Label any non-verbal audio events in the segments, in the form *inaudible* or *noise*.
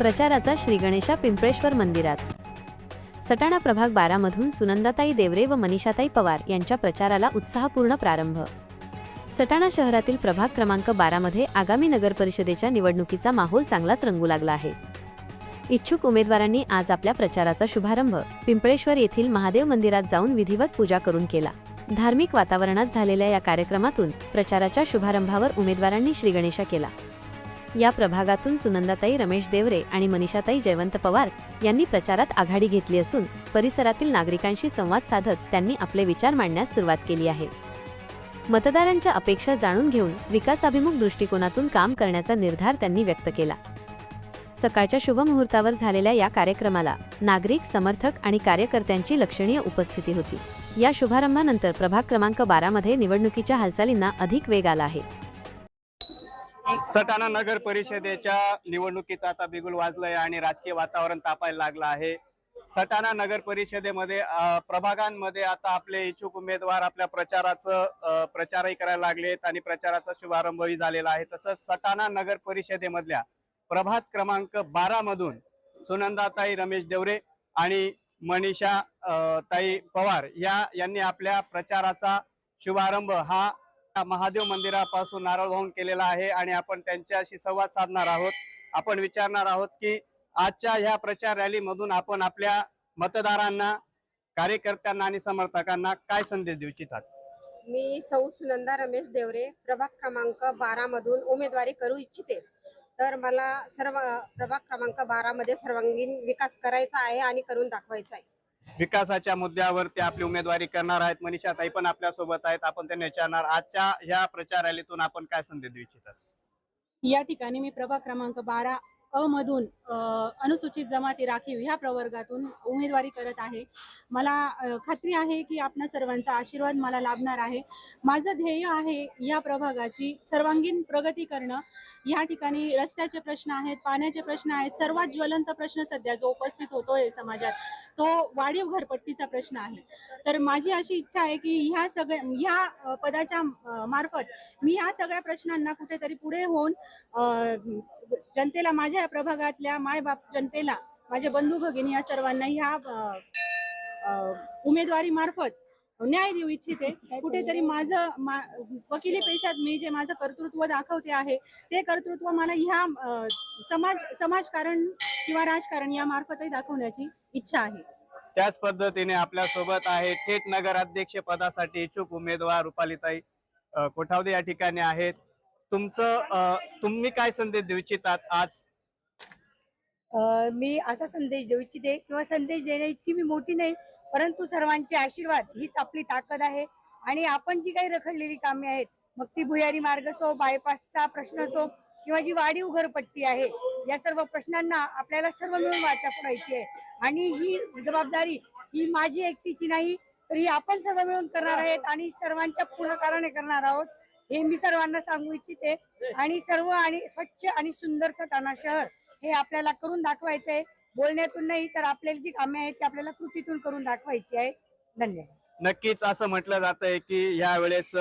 प्रचाराचा श्रीगणेशा पिंपळेश्वर मंदिरात. सटाणा प्रभाग बारामधून सुनंदाताई देवरे व मनीषाताई पवार यांच्या प्रचाराला उत्साहपूर्ण प्रारंभ. सटाणा शहरातील प्रभाग क्रमांक बारामध्ये आगामी नगरपरिषदेच्या निवडणुकीचा माहोल चांगलाच रंगू लागला आहे. इच्छुक उमेदवारांनी आज आपल्या प्रचाराचा शुभारंभ. पिंपळेश्वर येथील महादेव मंदिरात जाऊन विधिवत पूजा करून केला. धार्मिक वातावरणात झालेल्या या कार्यक्रमातून प्रचाराच्या शुभारंभावर उमेदवारांनी श्रीगणेशा केला. या प्रभागातून सुनंदाताई रमेश देवरे आणि मनीषाताई जयवंत पवार यांनी प्रचारात आघाडी घेतली असून परिसरातील नागरिकांशी संवाद साधत त्यांनी आपले विचार मांडण्यास सुरुवात केली आहे. मतदारांच्या अपेक्षा जाणून घेऊन विकासाभिमुख दृष्टिकोनातून काम करण्याचा निर्धार त्यांनी व्यक्त केला. सकाळच्या शुभमुहूर्तावर झालेल्या या कार्यक्रमाला नागरिक समर्थक आणि कार्यकर्त्यांची लक्षणीय उपस्थिती होती. या शुभारंभानंतर प्रभाग क्रमांक बारामध्ये निवडणुकीच्या हालचालींना अधिक वेग आला आहे. सटाणा नगर परिषदेच्या निवडणुकीचा आता बिगुल वाजलंय आणि राजकीय वातावरण तापायला लागलं आहे. सटाणा नगर परिषदेमध्ये प्रभागांमध्ये आता आपले इच्छुक उमेदवार आपल्या प्रचाराचं प्रचारही करायला लागलेत आणि प्रचाराचा शुभारंभही झालेला आहे. तसंच सटाणा नगर परिषदेमधल्या प्रभात क्रमांक बारा मधून सुनंदाताई रमेश देवरे आणि मनीषा ताई पवार या यांनी आपल्या प्रचाराचा शुभारंभ हा महादेव मंदिरापासून नारळ वाहून केलेला आहे आणि आपण त्यांच्याशी संवाद साधणार आहोत. आपण विचारणार आहोत की आजच्या ह्या प्रचार रॅलीमधून आपण आपल्या मतदारांना कार्यकर्त्यांना आणि समर्थकांना काय संदेश देऊ इच्छितात? मी सौ सुनंदा रमेश देवरे प्रभाग क्रमांक बारा मधून उमेदवारी करू इच्छिते. तर मला सर्व प्रभाग क्रमांक बारा मध्ये सर्वांगीण विकास करायचा आहे आणि करून दाखवायचा आहे. विकासाच्या मुद्द्यावरती आपली उमेदवारी करणार आहेत. मनीषा ताई पण आपल्यासोबत आहेत. आपण त्यांना विचारणार आजच्या ह्या प्रचार रॅलीतून आपण काय संदेश देऊ इच्छितात? या ठिकाणी मी प्रभाग क्रमांक बारा अ मधून अनुसूचित जमाती राखीव ह्या प्रवर्गातून उमेदवारी करत आहे. मला खात्री आहे की आपणा सर्वांचा आशीर्वाद मला लाभणार आहे. माझं ध्येय आहे या प्रभागाची सर्वांगीण प्रगती करणं. या ठिकाणी रस्त्याचे प्रश्न आहेत पाण्याचे प्रश्न आहेत सर्वात ज्वलंत प्रश्न सध्या जो उपस्थित होतोय समाजात तो वाढीव घरपट्टीचा प्रश्न आहे. तर माझी अशी इच्छा आहे की ह्या सगळ्या ह्या पदाच्या मार्फत मी ह्या सगळ्या प्रश्नांना कुठेतरी पुढे होऊन जनतेला माझ्या या प्रभागातल्या मायबाप जनतेला माझे बंधू भगिनी या सर्वांना ह्या उमेदवारी मार्फत न्याय देऊ इच्छिते. *laughs* कुठेतरी माझं मा वकिली पेशात मी जे माझं कर्तृत्व दाखवते आहे ते कर्तृत्व मला ह्या समाज समाजकारण किंवा राजकारण या मार्फतही दाखवण्याची इच्छा आहे. त्याच पद्धतीने आपल्यासोबत आहे थेट नगराध्यक्ष पदासाठी इच्छुक उमेदवार रुपालीताई. कोठावदे या ठिकाणी आहेत. तुमचं तुम्ही काय संदेश देऊ इच्छितात आज? मी असा संदेश देऊ इच्छिते किंवा संदेश देण्या इतकी मी मोठी नाही परंतु सर्वांचे आशीर्वाद हीच आपली ताकद आहे. आणि आपण जी काही रखडलेली कामे आहेत मग ती भुयारी मार्ग असो बायपासचा प्रश्न असो किंवा जी वाढीव घरपट्टी आहे या सर्व प्रश्नांना आपल्याला सर्व मिळून वाचा करायची आहे. आणि ही जबाबदारी ही माझी एकटीची नाही तर ही आपण सर्व मिळून करणार आहेत आणि सर्वांच्या पुढाकाराने करणार आहोत हे मी सर्वांना सांगू इच्छिते. आणि सर्व आणि स्वच्छ आणि सुंदर सटाणा शहर हे आपल्याला करून दाखवायचं आहे बोलण्यातून नाही तर आपल्याला जी कामे आहेत ती आपल्याला कृतीतून करून दाखवायची आहे. धन्यवाद. नक्कीच असं म्हटलं जात आहे की या वेळेस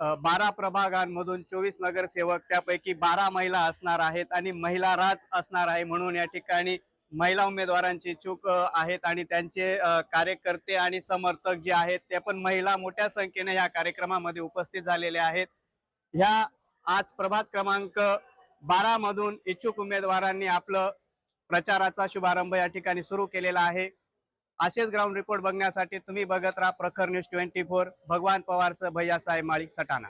बारा प्रभागांमधून चोवीस नगरसेवक त्यापैकी बारा महिला असणार आहेत आणि महिला राज असणार आहे म्हणून या ठिकाणी महिला उमेदवारांची चूक आहेत आणि त्यांचे कार्यकर्ते आणि समर्थक जे आहेत ते पण महिला मोठ्या संख्येने या कार्यक्रमामध्ये उपस्थित झालेले आहेत. ह्या आज प्रभात क्रमांक बारा मधून इच्छुक उमेदवारांनी आपलं प्रचाराचा शुभारंभ या ठिकाणी सुरू केलेला आहे. असेच ग्राउंड रिपोर्ट बघण्यासाठी तुम्ही बघत राहा प्रखर न्यूज ट्वेंटी फोर भगवान पवारसह भैयासाहेब माळी सटाणा.